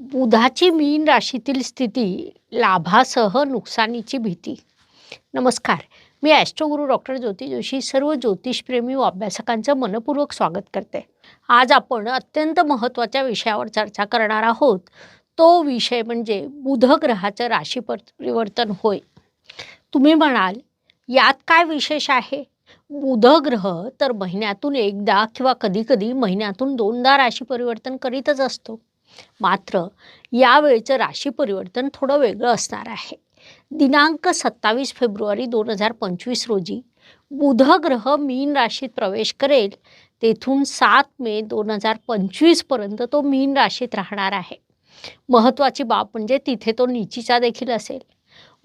बुधाची मीन राशीतील स्थिती लाभासह नुकसानीची भीती. नमस्कार मी ॲस्ट्रोगुरू डॉक्टर ज्योती जोशी सर्व ज्योतिषप्रेमी व अभ्यासकांचं मनपूर्वक स्वागत करते. आज आपण अत्यंत महत्त्वाच्या विषयावर चर्चा करणार आहोत. तो विषय म्हणजे बुध ग्रहाचं राशी पर- परिवर्तन होय. तुम्ही म्हणाल यात काय विशेष आहे? बुध ग्रह तर महिन्यातून एकदा किंवा कधीकधी महिन्यातून दोनदा राशी परिवर्तन करीतच असतो. मात्र यावेळचं राशी परिवर्तन थोडं वेगळं असणार आहे. दिनांक सत्तावीस फेब्रुवारी दोन हजार पंचवीस रोजी बुध ग्रह मीन राशीत प्रवेश करेल. तेथून सात मे दोन हजार पंचवीसपर्यंत तो मीन राशीत राहणार आहे. महत्त्वाची बाब म्हणजे तिथे तो निचीचा देखील असेल.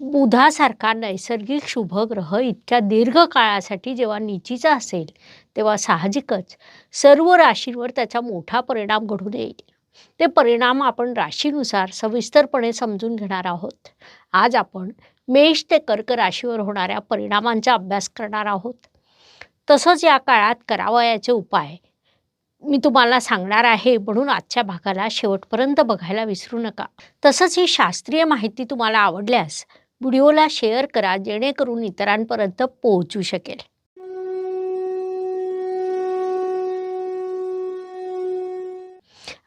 बुधासारखा नैसर्गिक शुभ ग्रह इतक्या दीर्घ काळासाठी जेव्हा निचीचा असेल तेव्हा साहजिकच सर्व राशींवर त्याचा मोठा परिणाम घडून येईल. ते परिणाम आपण राशीनुसार सविस्तरपणे समजून घेणार आहोत. आज आपण मेष ते कर्क राशीवर होणाऱ्या परिणामांचा अभ्यास करणार आहोत. तसंच या काळात करावयाचे उपाय मी तुम्हाला सांगणार आहे म्हणून आजच्या भागाला शेवटपर्यंत बघायला विसरू नका. तसंच ही शास्त्रीय माहिती तुम्हाला आवडल्यास व्हिडिओला शेअर करा जेणेकरून इतरांपर्यंत पोहोचू शकेल.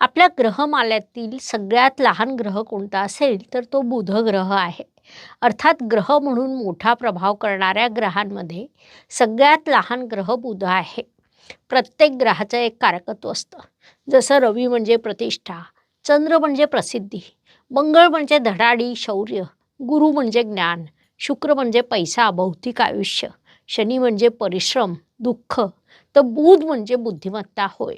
आपल्या ग्रहमाल्यातील सगळ्यात लहान ग्रह कोणता असेल तर तो बुध ग्रह आहे. अर्थात ग्रह म्हणून मोठा प्रभाव करणाऱ्या ग्रहांमध्ये सगळ्यात लहान ग्रह बुध आहे. प्रत्येक ग्रहाचं एक कारकत्व असतं. जसं रवी म्हणजे प्रतिष्ठा चंद्र म्हणजे प्रसिद्धी मंगळ म्हणजे धडाडी शौर्य गुरु म्हणजे ज्ञान शुक्र म्हणजे पैसा भौतिक आयुष्य शनी म्हणजे परिश्रम दुःख तर बुध म्हणजे बुद्धिमत्ता होय.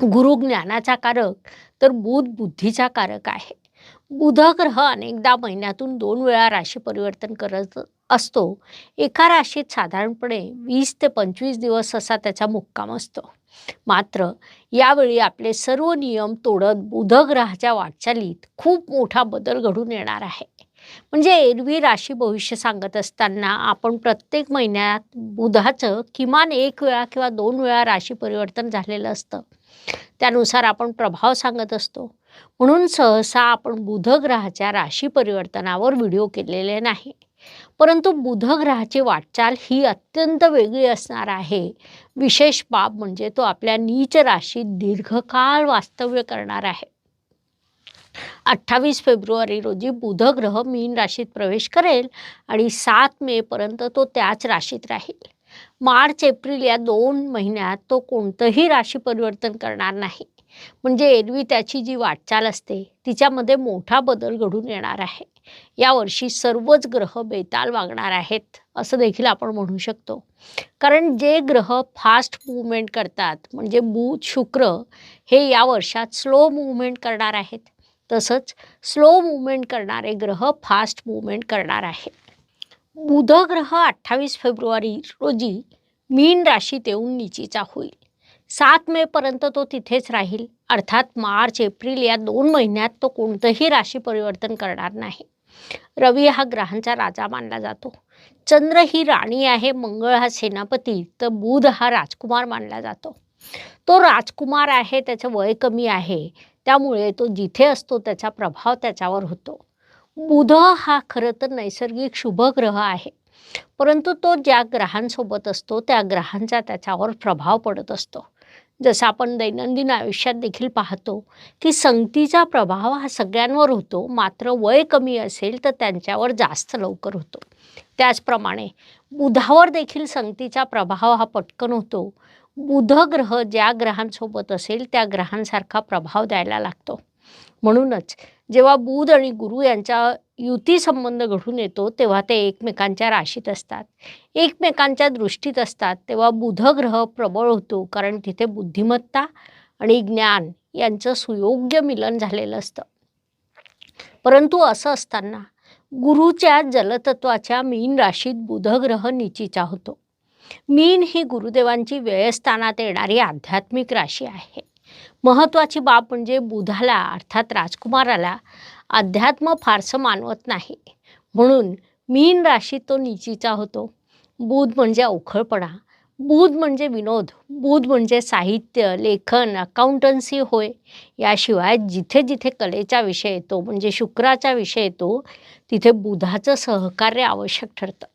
गुरु ज्ञानाचा कारक तर बुध बुद्धीचा कारक आहे. बुध ग्रह अनेकदा महिन्यातून दोन वेळा राशी परिवर्तन करत असतो. एका राशीत साधारणपणे वीस ते पंचवीस दिवस असा त्याचा मुक्काम असतो. मात्र यावेळी आपले सर्व नियम तोडत बुध ग्रहाच्या वाटचालीत खूप मोठा बदल घडून येणार आहे. म्हणजे एरवी राशी भविष्य सांगत असताना आपण प्रत्येक महिन्यात बुधाचं किमान एक वेळा किंवा दोन वेळा राशी परिवर्तन झालेलं असतं. त्यानुसार आपण प्रभाव सांगत असतो. म्हणून सहसा आपण बुधग्रहाच्या राशी परिवर्तनावर व्हिडिओ केलेले नाही. परंतु बुधग्रहाची वाटचाल ही अत्यंत वेगळी असणार आहे. विशेष बाब म्हणजे तो आपल्या नीच राशीत दीर्घकाळ वास्तव्य करणार आहे. अठ्ठावीस फेब्रुवारी रोजी बुध ग्रह मीन राशीत प्रवेश करेल आणि सात मेपर्यंत तो त्याच राशीत राहील. मार्च एप्रिल या दोन महिन्यात तो कोणतंही राशी परिवर्तन करणार नाही. म्हणजे एरवी त्याची जी वाटचाल असते तिच्यामध्ये मोठा बदल घडून येणार आहे. यावर्षी सर्वच ग्रह बेताल वागणार आहेत असं देखील आपण म्हणू शकतो. कारण जे ग्रह फास्ट मुवमेंट करतात म्हणजे बुध शुक्र हे या वर्षात स्लो मुवमेंट करणार आहेत. तसंच स्लो मुवमेंट करणारे ग्रह फास्ट मुवमेंट करणार आहेत. बुधग्रह अठ्ठावीस फेब्रुवारी रोजी मीन राशीत येऊन निचीचा होईल. सात मेपर्यंत तो तिथेच राहील. अर्थात मार्च एप्रिल या दोन महिन्यात तो कोणतंही राशी परिवर्तन करणार नाही. रवी हा ग्रहांचा राजा मानला जातो. चंद्र ही राणी आहे मंगळ हा सेनापती तर बुध हा राजकुमार मानला जातो. तो राजकुमार आहे त्याचं वय कमी आहे. त्यामुळे तो जिथे असतो त्याचा प्रभाव त्याच्यावर होतो. बुध हा खरं तर नैसर्गिक शुभ ग्रह आहे. परंतु तो ज्या ग्रहांसोबत असतो त्या ग्रहांचा त्याच्यावर प्रभाव पडत असतो. जसं आपण दैनंदिन आयुष्यात देखील पाहतो की संगतीचा प्रभाव हा सगळ्यांवर होतो. मात्र वय कमी असेल तर त्यांच्यावर जास्त लवकर होतो. त्याचप्रमाणे बुधावर देखील संगतीचा प्रभाव हा पटकन होतो. बुध ग्रह ज्या ग्रहांसोबत असेल त्या ग्रहांसारखा प्रभाव द्यायला लागतो. म्हणूनच जेव्हा बुध आणि गुरु यांचा युती संबंध घडून येतो तेव्हा ते एकमेकांच्या राशीत असतात. एकमेकांच्या दृष्टीत असतात तेव्हा बुध ग्रह प्रबळ होतो कारण तिथे बुद्धिमत्ता आणि ज्ञान यांचं सुयोग्य मिलन झालेलं असतं. परंतु असं असताना गुरुच्या जलतत्वाच्या मीन राशीत बुध ग्रह निचीचा होतो. मीन ही गुरुदेवांची व्ययस्थानात येणारी आध्यात्मिक राशी आहे. महत्त्वाची बाब म्हणजे बुधाला अर्थात राजकुमाराला अध्यात्म फारसं मानवत नाही. म्हणून मीन राशीत तो निचीचा होतो. बुध म्हणजे अवखळपणा. बुध म्हणजे विनोद. बुध म्हणजे साहित्य लेखन अकाउंटन्सी होय. याशिवाय जिथे जिथे कलेचा विषय येतो म्हणजे शुक्राचा विषय येतो तिथे बुधाचं सहकार्य आवश्यक ठरतं.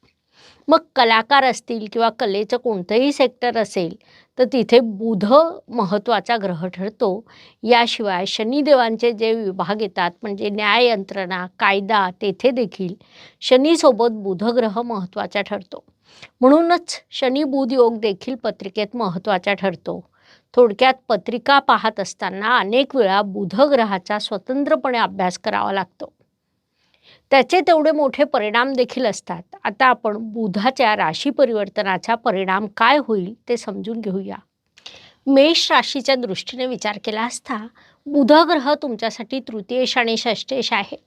मग कलाकार असतील किंवा कलेचं कोणतंही सेक्टर असेल तर तिथे बुध महत्त्वाचा ग्रह ठरतो. याशिवाय शनिदेवांचे जे विभाग येतात म्हणजे न्याय यंत्रणा कायदा तेथे देखील शनीसोबत बुधग्रह महत्त्वाचा ठरतो. म्हणूनच शनी बुध योग देखील पत्रिकेत महत्त्वाचा ठरतो. थोडक्यात पत्रिका पाहत असताना अनेक वेळा बुधग्रहाचा स्वतंत्रपणे अभ्यास करावा लागतो. त्याचे तेवढे मोठे परिणाम देखील असतात. आता आपण बुधाच्या राशी परिवर्तनाचा परिणाम काय होईल ते समजून घेऊया. मेष राशीच्या दृष्टीने विचार केला असता बुध ग्रह तुमच्यासाठी तृतीयेश आणि षष्टेश आहे.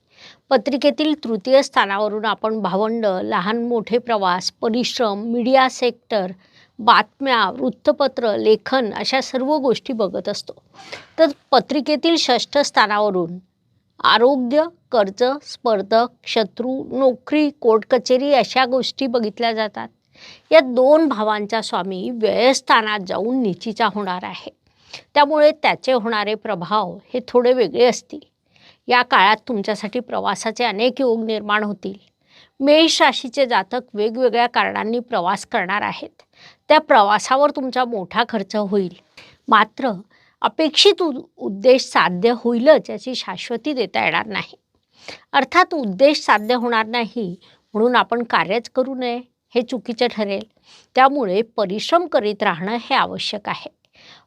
पत्रिकेतील तृतीय स्थानावरून आपण भावंड लहान मोठे प्रवास परिश्रम मीडिया सेक्टर बातम्या वृत्तपत्र लेखन अशा सर्व गोष्टी बघत असतो. तर पत्रिकेतील षष्ठ स्थानावरून आरोग्य कर्ज स्पर्धक शत्रू नोकरी कोर्ट कचेरी अशा गोष्टी बघितल्या जातात. या दोन भावांचा स्वामी व्ययस्थानात जाऊन निचीचा होणार आहे. त्यामुळे त्याचे होणारे प्रभाव हे थोडे वेगळे असतील. या काळात तुमच्यासाठी प्रवासाचे अनेक योग निर्माण होतील. मेष राशीचे जातक वेगवेगळ्या कारणांनी प्रवास करणार आहेत. त्या प्रवासावर तुमचा मोठा खर्च होईल. मात्र अपेक्षित उद्देश साध्य होईलच याची शाश्वती देता येणार नाही. अर्थात उद्देश साध्य होणार नाही म्हणून आपण कार्यच करू नये हे चुकीचं ठरेल. त्यामुळे परिश्रम करीत राहणं हे आवश्यक आहे.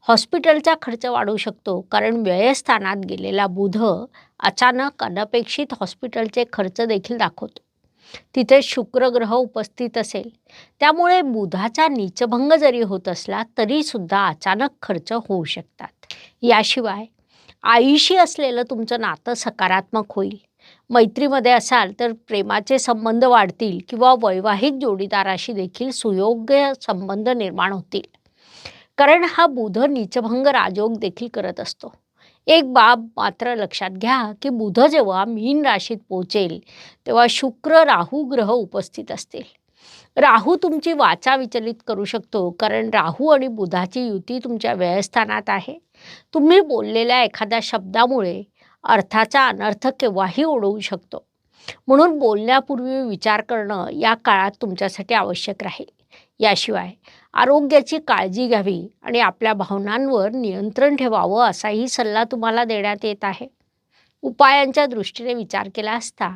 हॉस्पिटलचा खर्च वाढू शकतो कारण व्ययस्थानात गेलेला बुध अचानक अनपेक्षित हॉस्पिटलचे खर्च देखील दाखवतो. तिथे शुक्रग्रह उपस्थित असेल. त्यामुळे बुधाचा नीचभंग जरी होत असला तरीसुद्धा अचानक खर्च होऊ शकतात. याशिवाय आईशी असलेलं तुमचं नातं सकारात्मक होईल. मैत्रीमध्ये असाल तर प्रेमाचे संबंध वाढतील किंवा वैवाहिक जोडीदाराशी देखील सुयोग्य संबंध निर्माण होतील. कारण हा बुध नीचभंग राजयोग देखील करत असतो. एक बाब मात्र लक्षात घ्या की बुध जेव्हा मीन राशीत पोचेल तेव्हा शुक्र राहू ग्रह उपस्थित असतील. राहू तुमची वाचा विचलित करू शकतो कारण राहू आणि बुधाची युती तुमच्या व्ययस्थानात आहे. तुम्ही बोललेल्या एखाद्या शब्दामुळे अर्थाचा अनर्थ केव्हाही ओढवू शकतो. म्हणून बोलण्यापूर्वी विचार करणं या काळात तुमच्यासाठी आवश्यक राहील. याशिवाय आरोग्याची काळजी घ्यावी आणि आपल्या भावनांवर नियंत्रण ठेवावं असाही सल्ला तुम्हाला देण्यात येत आहे. उपायांच्या दृष्टीने विचार केला असता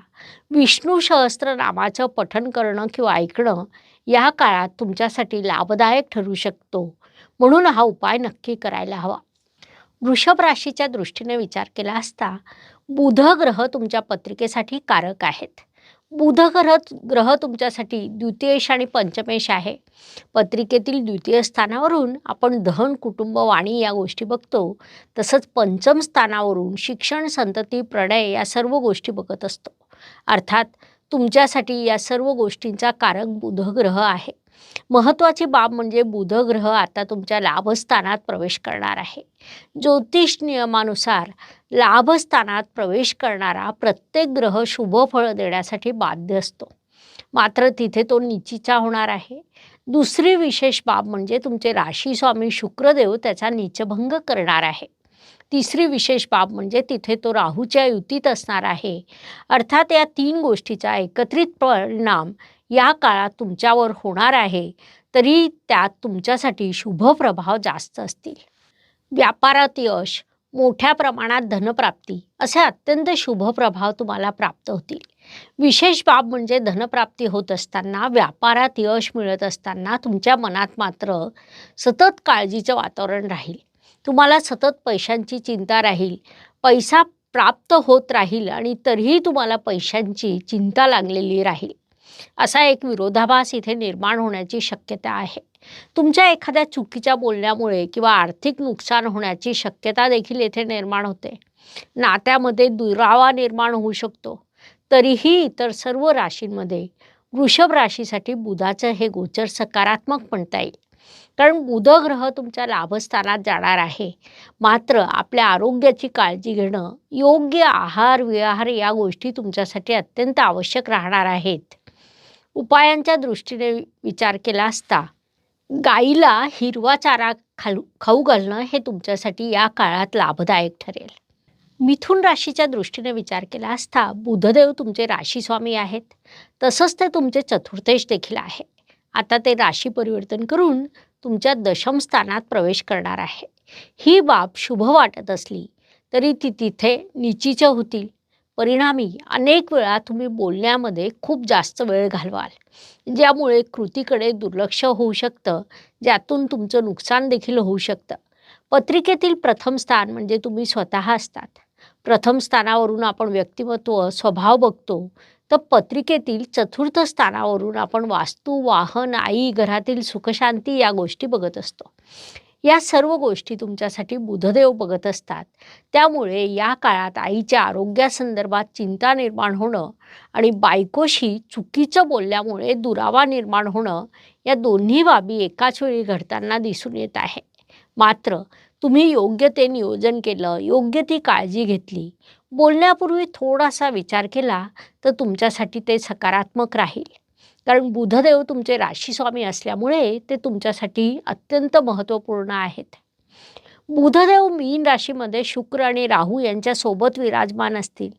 विष्णू सहस्त्र नामाचं पठन करणं किंवा ऐकणं या काळात तुमच्यासाठी लाभदायक ठरू शकतो म्हणून हा उपाय नक्की करायला हवा. वृषभ राशीच्या दृष्टीने विचार केला असता बुध ग्रह तुमच्या पत्रिकेसाठी कारक आहेत. बुध ग्रह ग्रह तुमच्यासाठी द्वितीयश आणि पंचमेश आहे. पत्रिकेतील द्वितीय स्थानावरून आपण धन कुटुंब वाणी या गोष्टी बघतो. तसंच पंचम स्थानावरून शिक्षण संतती प्रणय या सर्व गोष्टी बघत असतो. अर्थात तुमच्यासाठी या सर्व गोष्टींचा कारक बुधग्रह आहे. महत्त्वाची बाब म्हणजे बुध ग्रह आता तुमच्या लाभस्थानात प्रवेश करणार आहे. ज्योतिष नियमानुसार लाभस्थानात प्रवेश करणारा प्रत्येक ग्रह शुभ फळ देण्यासाठी बाध्य असतो. मात्र तिथे तो निचीचा होणार आहे. दुसरी विशेष बाब म्हणजे तुमचे राशी स्वामी शुक्रदेव त्याचा नीचभंग करणार आहे. तिसरी विशेष बाब म्हणजे तिथे तो राहूच्या युतीत असणार आहे. अर्थात या तीन गोष्टीचा एकत्रित परिणाम या काळात तुमच्यावर होणार आहे तरी त्यात तुमच्यासाठी शुभ प्रभाव जास्त असतील. व्यापारात यश मोठ्या प्रमाणात धनप्राप्ती असे अत्यंत शुभ प्रभाव तुम्हाला प्राप्त होतील. विशेष बाब म्हणजे धनप्राप्ती होत असताना व्यापारात यश मिळत असताना तुमच्या मनात मात्र सतत काळजीचं वातावरण राहील. तुम्हाला सतत पैशांची चिंता राहील. पैसा प्राप्त होत राहील आणि तरीही तुम्हाला पैशांची चिंता लागलेली राहील. असा एक विरोधाभास इथे निर्माण होण्याची शक्यता आहे. तुमच्या एखाद्या चुकीच्या बोलण्यामुळे किंवा आर्थिक नुकसान होण्याची शक्यता देखील येथे निर्माण होते. नात्यामध्ये दुरावा निर्माण होऊ शकतो. तरीही इतर सर्व राशींमध्ये वृषभ राशीसाठी बुधाचं हे गोचर सकारात्मक म्हणता येईल. कारण बुध ग्रह तुमच्या लाभस्थानात जाणार आहे. मात्र आपल्या आरोग्याची काळजी घेणं योग्य आहार विहार या गोष्टी तुमच्यासाठी अत्यंत आवश्यक राहणार आहेत. उपायांच्या दृष्टीने विचार केला असता गाईला हिरवा चारा खालू खाऊ घालणं हे तुमच्यासाठी या काळात लाभदायक ठरेल. मिथुन राशीच्या दृष्टीने विचार केला असता बुधदेव तुमचे राशीस्वामी आहेत. तसंच ते तुमचे चतुर्थेश देखील आहे. आता ते राशी परिवर्तन करून तुमच्या दशमस्थानात प्रवेश करणार आहे. ही बाब शुभ वाटत असली तरी ती तिथे निचीच होतील. परिणामी अनेक वेळा तुम्ही बोलण्यामध्ये खूप जास्त वेळ घालवाल. ज्यामुळे कृतीकडे दुर्लक्ष होऊ शकतं. ज्यातून तुमचं नुकसान देखील होऊ शकतं. पत्रिकेतील प्रथम स्थान म्हणजे तुम्ही स्वतः असतात. प्रथम स्थानावरून आपण व्यक्तिमत्व स्वभाव बघतो. तर पत्रिकेतील चतुर्थ स्थानावरून आपण वास्तू वाहन आई घरातील सुखशांती या गोष्टी बघत असतो. या सर्व गोष्टी तुमच्यासाठी बुधदेव बघत असतात. त्यामुळे या काळात आईच्या आरोग्यासंदर्भात चिंता निर्माण होणं आणि बायकोशी चुकीचं बोलल्यामुळे दुरावा निर्माण होणं या दोन्ही बाबी एकाच वेळी घडताना दिसून येत आहे. मात्र तुम्ही योग्य ते नियोजन केलं योग्य ती काळजी घेतली बोलण्यापूर्वी थोडासा विचार केला तर तुमच्यासाठी ते सकारात्मक राहील. कारण बुधदेव तुमचे राशीस्वामी असल्यामुळे ते तुमच्यासाठी अत्यंत महत्त्वपूर्ण आहेत. बुधदेव मीन राशीमध्ये शुक्र आणि राहू यांच्यासोबत विराजमान असतील.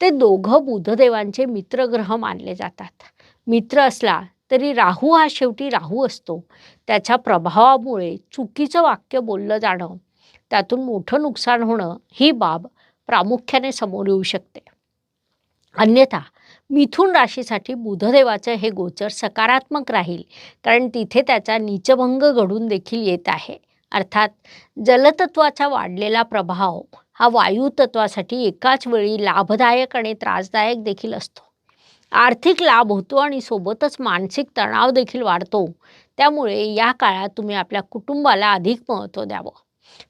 ते दोघं बुधदेवांचे मित्रग्रह मानले जातात. मित्र असला तरी राहू हा शेवटी राहू असतो. त्याच्या प्रभावामुळे चुकीचं वाक्य बोललं जाणं त्यातून मोठं नुकसान होणं ही बाब प्रामुख्याने समोर येऊ शकते. अन्यथा मिथुन राशीसाठी बुधदेवाचं हे गोचर सकारात्मक राहील कारण तिथे त्याचा नीचभंग घडून देखील येत आहे. अर्थात जलतत्वाचा वाढलेला प्रभाव हा वायुतत्वासाठी एकाच वेळी लाभदायक आणि त्रासदायक देखील असतो. आर्थिक लाभ होतो आणि सोबतच मानसिक तणाव देखील वाढतो. त्यामुळे या काळात तुम्ही आपल्या कुटुंबाला अधिक महत्त्व द्यावं.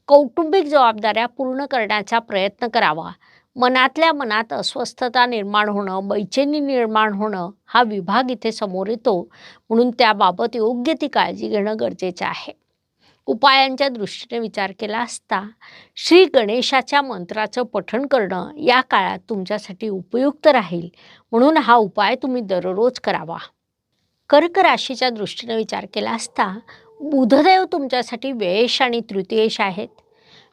कौटुंबिक जबाबदाऱ्या पूर्ण करण्याचा प्रयत्न करावा. मनातल्या मनात अस्वस्थता निर्माण होणं बैचेनी निर्माण होणं हा विभाग इथे समोर येतो. म्हणून त्याबाबत योग्य ती काळजी घेणं गरजेचं आहे. उपायांच्या दृष्टीने विचार केला असता श्री गणेशाच्या मंत्राचं पठण करणं या काळात तुमच्यासाठी उपयुक्त राहील. म्हणून हा उपाय तुम्ही दररोज करावा. कर्क राशीच्या दृष्टीने विचार केला असता बुधदेव तुमच्यासाठी व्ययश आणि तृतीयेश आहेत.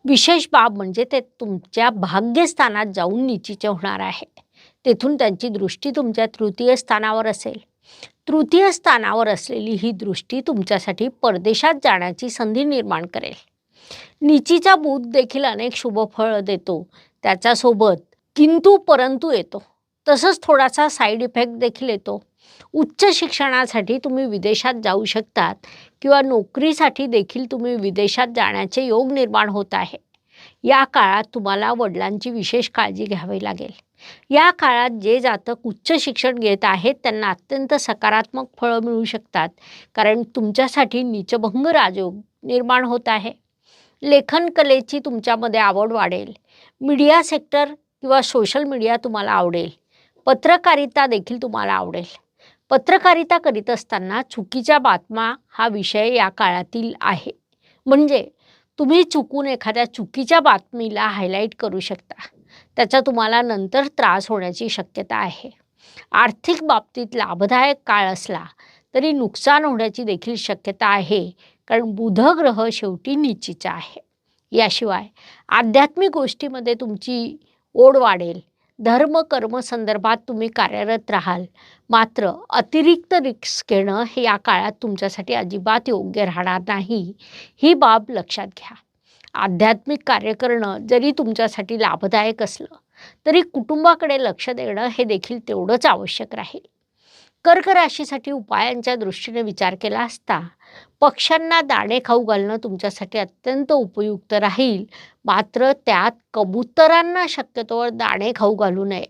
विशेष बाब म्हणजे ते तुमच्या भाग्यस्थानात जाऊन निचीचे होणार आहे. तेथून त्यांची दृष्टी तुमच्या तृतीय स्थानावर असेल. तृतीय स्थानावर असलेली ही दृष्टी तुमच्यासाठी परदेशात जाण्याची संधी निर्माण करेल. निचीचा बुध देखील अनेक शुभफळ देतो. त्याच्यासोबत किंतु परंतु येतो. तसंच थोडासा साईड इफेक्ट देखील येतो. उच्च शिक्षणासाठी तुम्ही विदेशात जाऊ शकतात. किंवा नोकरीसाठी देखील तुम्ही विदेशात जाण्याचे योग निर्माण होत आहे. या काळात तुम्हाला वडिलांची विशेष काळजी घ्यावी लागेल. या काळात जे जातक उच्च शिक्षण घेत आहेत त्यांना अत्यंत सकारात्मक फळं मिळू शकतात कारण तुमच्यासाठी नीचभंग राजयोग निर्माण होत आहे. लेखन कलेची तुमच्यामध्ये आवड वाढेल. मीडिया सेक्टर किंवा सोशल मीडिया तुम्हाला आवडेल. पत्रकारिता देखील तुम्हाला आवडेल. पत्रकारिता करीत असताना चुकीच्या बातम्या हा विषय या काळातील आहे. म्हणजे तुम्ही चुकून एखाद्या चुकीच्या बातमीला हायलाईट करू शकता. त्याचा तुम्हाला नंतर त्रास होण्याची शक्यता आहे. आर्थिक बाबतीत लाभदायक काळ असला तरी नुकसान होण्याची देखील शक्यता आहे. कारण बुध ग्रह शेवटी निश्चितचा आहे. याशिवाय आध्यात्मिक गोष्टीमध्ये तुमची ओढ वाढेल. धर्म कर्म संदर्भात तुम्ही कार्यरत राहाल. मात्र अतिरिक्त रिस्क घेणं हे या काळात तुमच्यासाठी अजिबात योग्य राहणार नाही. ही बाब लक्षात घ्या. आध्यात्मिक कार्य करणं जरी तुमच्यासाठी लाभदायक असलं तरी कुटुंबाकडे लक्ष देणं हे देखील तेवढंच आवश्यक राहील. कर्क राशीसाठी उपायांच्या दृष्टीने विचार केला असता पक्ष्यांना दाणे खाऊ घालणं तुमच्यासाठी अत्यंत उपयुक्त राहील. मात्र त्यात कबुतरांना शक्यतोवर दाणे खाऊ घालू नये.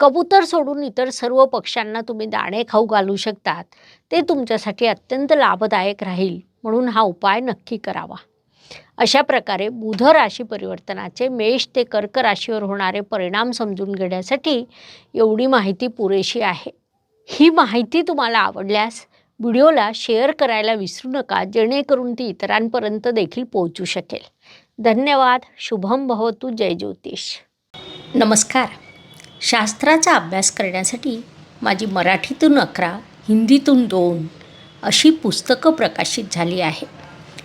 कबूतर सोडून इतर सर्व पक्ष्यांना तुम्ही दाणे खाऊ घालू शकतात. ते तुमच्यासाठी अत्यंत लाभदायक राहील. म्हणून हा उपाय नक्की करावा. अशा प्रकारे बुध राशी परिवर्तनाचे मेष ते कर्क राशीवर होणारे परिणाम समजून घेण्यासाठी एवढी माहिती पुरेशी आहे. ही माहिती तुम्हाला आवडल्यास व्हिडिओला शेअर करायला विसरू नका जेणेकरून ती इतरांपर्यंत देखील पोहोचू शकेल. धन्यवाद शुभम भवतु जय ज्योतिष. नमस्कार. शास्त्राचा अभ्यास करण्यासाठी माझी मराठीतून अकरा हिंदीतून दोन अशी पुस्तकं प्रकाशित झाली आहे